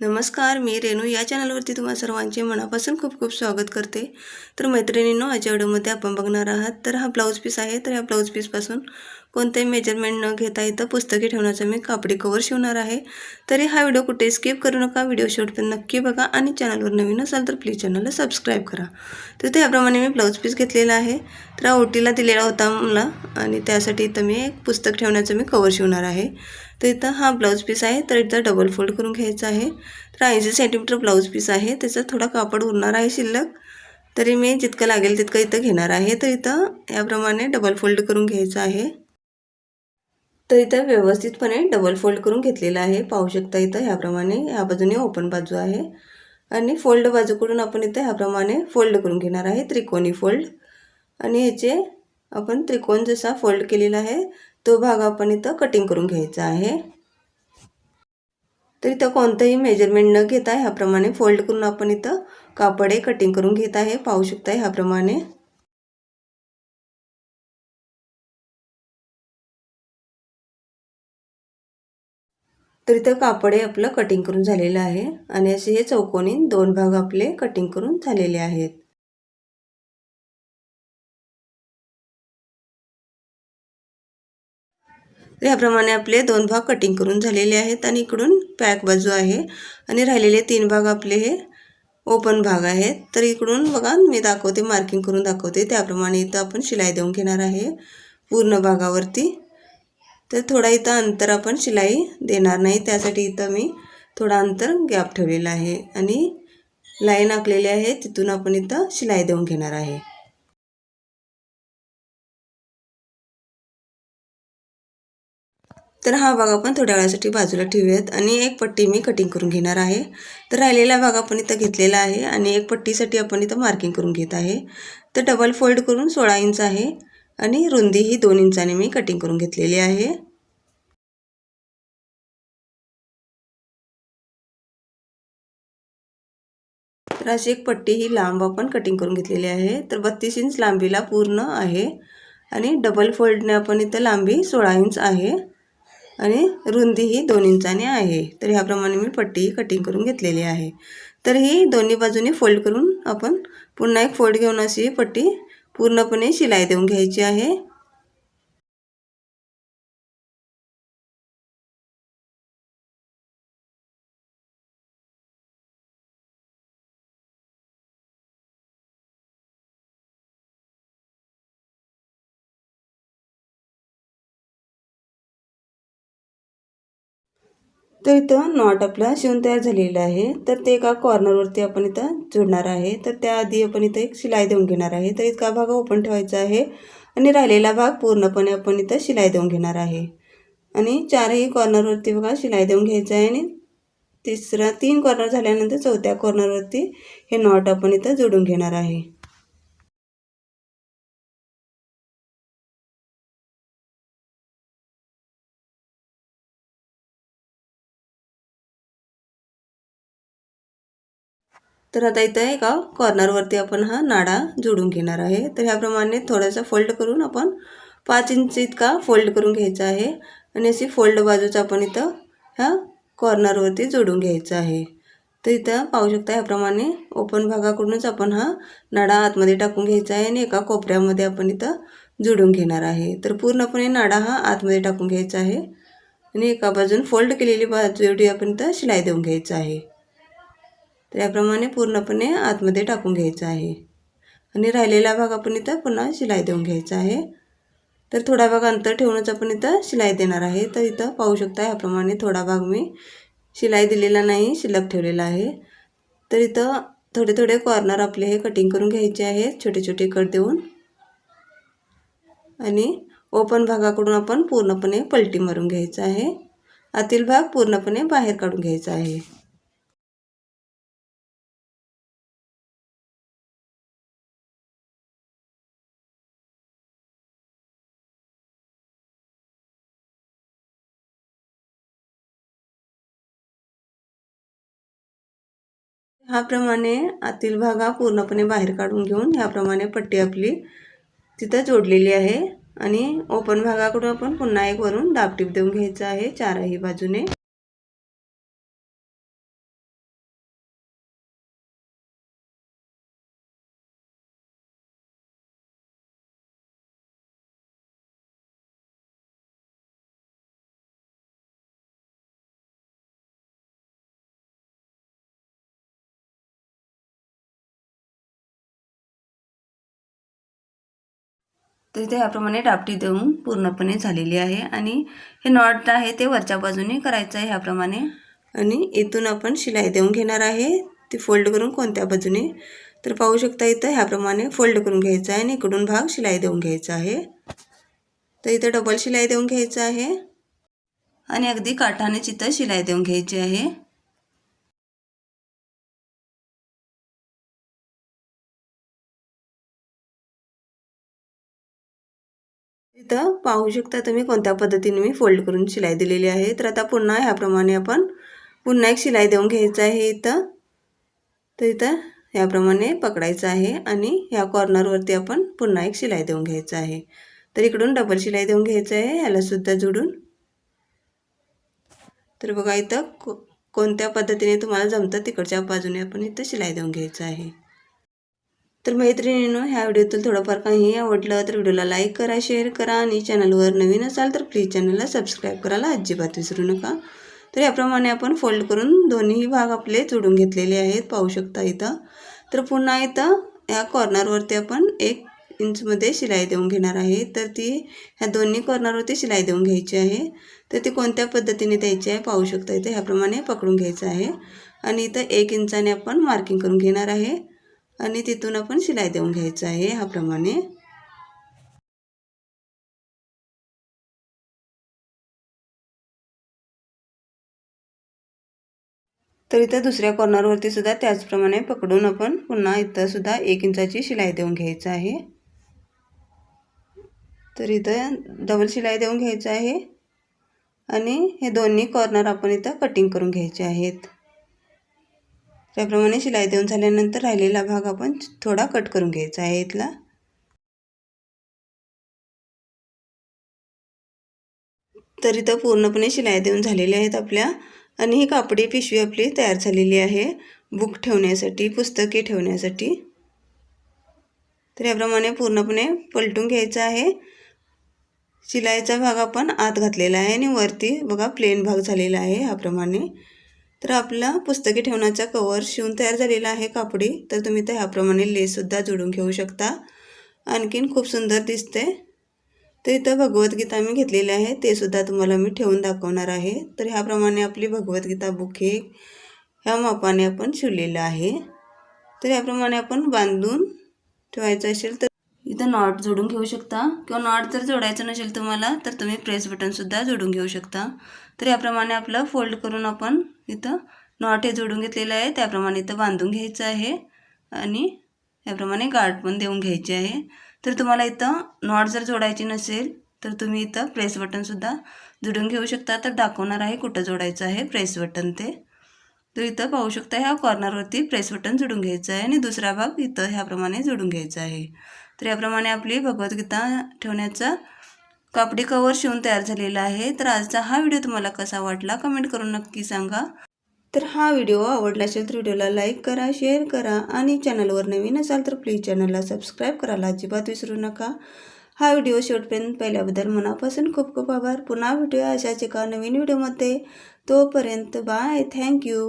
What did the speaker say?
नमस्कार मी रेणू. या चॅनलवरती तुम्हा सर्वांचे मनापासून खूप खूप स्वागत करते. तर मैत्रिणींनो आजच्या व्हिडिओमध्ये आपण बघणार आहात तर हा ब्लाऊज पीस आहे. तर या ब्लाऊज पीसपासून कोणतेही मेजरमेंट न घेता इथं पुस्तके ठेवण्याचं मी कापडी कवर शिवणार आहे. तरी हा व्हिडिओ कुठे स्किप करू नका. व्हिडिओ शेवटपर्यंत नक्की बघा आणि चॅनलवर नवीन असाल तर प्लीज चॅनलला सबस्क्राईब करा. तर त्याप्रमाणे मी ब्लाऊज पीस घेतलेला आहे. तर हा ओटीला दिलेला होता मला आणि त्यासाठी इथं मी एक पुस्तक ठेवण्याचं मी कवर शिवणार आहे. तर इथं हा ब्लाऊज पीस आहे तर इथं डबल फोल्ड करून घ्यायचा आहे. तर ऐंशी सेंटीमीटर ब्लाऊज पीस आहे त्याचा थोडा कापड उरणार आहे शिल्लक. तरी मी जितकं लागेल तितकं इथं घेणार आहे. तर इथं याप्रमाणे डबल फोल्ड करून घ्यायचं आहे. तर इथं व्यवस्थितपणे डबल फोल्ड करून घेतलेलं आहे. पाहू शकता इथं ह्याप्रमाणे ह्या बाजूने ओपन बाजू आहे. आणि फोल्ड बाजूकडून आपण इथं ह्याप्रमाणे फोल्ड करून घेणार आहे त्रिकोणी फोल्ड आणि ह्याचे आपण त्रिकोण जसा फोल्ड केलेला आहे तो भाग आपण इथं कटिंग करून घ्यायचा आहे. तर इथं कोणतंही मेजरमेंट न घेता ह्याप्रमाणे फोल्ड करून आपण इथं कापडे कटिंग करून घेत आहे. पाहू शकता ह्याप्रमाणे. तर इथं कापडे आपलं कटिंग करून झालेलं आहे. आणि असे हे चौकोनी दोन भाग आपले कटिंग करून झालेले आहेत. याप्रमाणे आपले दोन भाग कटिंग करून झालेले आहेत आणि इकडून पॅक बाजू आहे. आणि राहिलेले तीन भाग आपले हे ओपन भाग आहेत. तर इकडून बघा मी दाखवते मार्किंग करून दाखवते. त्याप्रमाणे इथं आपण शिलाई देऊन घेणार आहे पूर्ण भागावरती. तर थोडा इथं अंतर आपण शिलाई देणार नाही. त्यासाठी इथं मी थोडा अंतर गॅप ठेवलेला आहे. आणि लाईन आखलेली आहे तिथून आपण इथं शिलाई देऊन घेणार आहे. तर हा भाग आपण थोड्या वेळासाठी बाजूला ठेवूयात आणि एक पट्टी मी कटिंग करून घेणार आहे. तर राहिलेला भाग आपण इथं घेतलेला आहे आणि एक पट्टीसाठी आपण इथं मार्किंग करून घेत आहे. तर डबल फोल्ड करून सोळा इंच आहे आणि रुंदी ही दोन इंचाने मी कटिंग करून घेतलेली आहे. तर अशी एक पट्टी ही लांब आपण कटिंग करून घेतलेली आहे. तर बत्तीस इंच लांबीला पूर्ण आहे आणि डबल फोल्डने आपण इथं लांबी सोळा इंच आहे. आणि रुंदी ही दोन इंचाने आहे. तर ह्याप्रमाणे मी पट्टी कटिंग करून घेतलेली आहे. तर ही दोन्ही बाजूने फोल्ड करून आपण पुन्हा एक फोल्ड घेऊन अशी पट्टी पूर्णपणे शिलाई देऊन घ्यायची आहे. तर इथं नॉट आपला शिवून तयार झालेला आहे. तर ते एका कॉर्नरवरती आपण इथं जोडणार आहे. तर त्याआधी आपण इथं एक शिलाई देऊन घेणार आहे. तर इतका भाग ओपन ठेवायचा आहे. आणि राहिलेला भाग पूर्णपणे आपण इथं शिलाई देऊन घेणार आहे. आणि चारही कॉर्नरवरती बघा शिलाई देऊन घ्यायचं आहे. आणि तिसरा तीन कॉर्नर झाल्यानंतर चौथ्या कॉर्नरवरती हे नॉट आपण इथं जोडून घेणार आहे. तर आता इथं एका कॉर्नरवरती आपण हा नाडा जोडून घेणार आहे. तर ह्याप्रमाणे थोडासा फोल्ड करून आपण पाच इंच इतका फोल्ड करून घ्यायचा आहे. आणि अशी फोल्ड बाजूचा आपण इथं ह्या कॉर्नरवरती जोडून घ्यायचं आहे. तर इथं पाहू शकता ह्याप्रमाणे ओपन भागाकडूनच आपण हा नाडा आतमध्ये टाकून घ्यायचा आहे आणि एका कोपऱ्यामध्ये आपण इथं जोडून घेणार आहे. तर पूर्णपणे नाडा हा आतमध्ये टाकून घ्यायचा आहे. आणि एका बाजून फोल्ड केलेली बाजू एवढी आपण इथं शिलाई देऊन घ्यायचं आहे. तर याप्रमाणे पूर्णपणे आतमध्ये टाकून घ्यायचं आहे. आणि राहिलेला भाग आपण इथं पुन्हा शिलाई देऊन घ्यायचा आहे. तर थोडा भाग अंतर ठेवूनच आपण इथं शिलाई देणार आहे. तर इथं पाहू शकता ह्याप्रमाणे थोडा भाग मी शिलाई दिलेला नाही शिल्लक ठेवलेला आहे. तर इथं थोडे थोडे कॉर्नर आपले हे कटिंग करून घ्यायचे आहेत छोटे छोटे कट देऊन. आणि ओपन भागाकडून आपण पूर्णपणे पलटी मारून घ्यायचं आहे. आतील भाग पूर्णपणे बाहेर काढून घ्यायचा आहे. ह्याप्रमाणे आतील भाग हा पूर्णपणे बाहेर काढून घेऊन ह्याप्रमाणे पट्टी आपली तिथं जोडलेली आहे. आणि ओपन भागाकडून आपण पुन्हा एक वरून दाबटीप देऊन घ्यायचं आहे. चारही बाजूने. तर इथे ह्याप्रमाणे डापटी देऊन पूर्णपणे झालेली आहे. आणि हे नॉट आहे ते वरच्या बाजूने करायचं आहे ह्याप्रमाणे. आणि इथून आपण शिलाई देऊन घेणार आहे. ती फोल्ड करून कोणत्या बाजूने? तर पाहू शकता इथं ह्याप्रमाणे फोल्ड करून घ्यायचं आहे आणि इकडून भाग शिलाई देऊन घ्यायचा आहे. तर इथं डबल शिलाई देऊन घ्यायचं आहे. आणि अगदी काठाने इथं शिलाई देऊन घ्यायची आहे. इथं पाहू शकता तुम्ही कोणत्या पद्धतीने मी फोल्ड करून शिलाई दिलेली आहे. तर आता पुन्हा ह्याप्रमाणे आपण पुन्हा एक शिलाई देऊन घ्यायचं आहे इथं. तर इथं ह्याप्रमाणे पकडायचं आहे आणि ह्या कॉर्नरवरती आपण पुन्हा एक शिलाई देऊन घ्यायचं आहे. तर इकडून डबल शिलाई देऊन घ्यायचं आहे. ह्यालासुद्धा जोडून. तर बघा इथं को कोणत्या पद्धतीने तुम्हाला जमतं तिकडच्या बाजूने आपण इथं शिलाई देऊन घ्यायचं आहे. तर मैत्रिणीनं ह्या व्हिडिओतून थोडंफार काही आवडलं तर व्हिडिओला लाईक करा शेअर करा आणि चॅनलवर नवीन असाल तर प्लीज चॅनलला सबस्क्राईब करायला अजिबात विसरू नका. तर याप्रमाणे आपण फोल्ड करून दोन्ही भाग आपले जोडून घेतलेले आहेत पाहू शकता इथं. तर पुन्हा इथं ह्या कॉर्नरवरती आपण एक इंचमध्ये शिलाई देऊन घेणार आहे. तर ती ह्या दोन्ही कॉर्नरवरती शिलाई देऊन घ्यायची आहे. तर ती कोणत्या पद्धतीने द्यायची आहे पाहू शकता इथे. ह्याप्रमाणे पकडून घ्यायचं आहे. आणि इथं एक इंचाने आपण मार्किंग करून घेणार आहे. आणि तिथून आपण शिलाई देऊन घ्यायचं आहे ह्याप्रमाणे. तर इथं दुसऱ्या कॉर्नरवरती सुद्धा त्याचप्रमाणे पकडून आपण पुन्हा इथं सुद्धा एक इंचाची शिलाई देऊन घ्यायचं आहे. तर इथं डबल शिलाई देऊन घ्यायचं आहे. आणि हे दोन्ही कॉर्नर आपण इथं कटिंग करून घ्यायचे आहेत. त्याप्रमाणे शिलाई देऊन झाल्यानंतर राहिलेला भाग आपण थोडा कट करून घ्यायचा आहे इथला. तर इथं पूर्णपणे शिलाई देऊन झालेल्या आहेत आपल्या. आणि ही कापडी पिशवी आपली तयार झालेली आहे. बुक ठेवण्यासाठी पुस्तके ठेवण्यासाठी. तर याप्रमाणे पूर्णपणे पलटून घ्यायचं आहे. शिलाईचा भाग आपण आत घातलेला आहे आणि वरती बघा प्लेन भाग झालेला आहे ह्याप्रमाणे. तर आपला पुस्तके ठेवण्याचा कवर शिवून तयार झालेला आहे कापडी. तर तुम्ही तर ह्याप्रमाणे लेससुद्धा जोडून घेऊ शकता. आणखीन खूप सुंदर दिसते. तर इथं भगवद्गीता मी घेतलेली आहे. ते सुद्धा तुम्हाला मी ठेवून दाखवणार आहे. तर ह्याप्रमाणे आपली भगवद्गीता बुक हे ह्या मापाने आपण शिवलेलं आहे. तर ह्याप्रमाणे आपण बांधून ठेवायचं असेल तर इथं नॉट जोडून घेऊ शकता. किंवा नॉट जर जोडायचं नसेल तुम्हाला तर तुम्ही प्रेस बटनसुद्धा जोडून घेऊ शकता. तर याप्रमाणे आपलं फोल्ड करून आपण इथं नॉट हे जोडून घेतलेलं आहे. त्याप्रमाणे इथं बांधून घ्यायचं आहे. आणि याप्रमाणे गाठ पण देऊन घ्यायची आहे. तर तुम्हाला इथं नॉट जर जोडायची नसेल तर तुम्ही इथं प्रेस बटनसुद्धा जोडून घेऊ शकता. तर दाखवणार आहे कुठं जोडायचं आहे प्रेस बटन ते. तर इथं पाहू शकता ह्या कॉर्नरवरती प्रेस बटन जोडून घ्यायचं आहे. आणि दुसरा भाग इथं ह्याप्रमाणे जोडून घ्यायचा आहे. तर याप्रमाणे आपली भगवद्गीता ठेवण्याचा कापडी कवर शिवून तयार झालेला आहे. तर आजचा हा व्हिडिओ तुम्हाला कसा वाटला कमेंट करून नक्की सांगा. तर हा व्हिडिओ आवडला असेल तर व्हिडिओला लाईक करा शेअर करा आणि चॅनलवर नवीन असाल तर प्लीज चॅनलला सबस्क्राईब करायला अजिबात विसरू नका. हा व्हिडिओ शेवटपर्यंत पहिल्याबद्दल मनापासून खूप खूप आभार. पुन्हा भेटूया अशाच एका नवीन व्हिडिओमध्ये तोपर्यंत बाय थँक्यू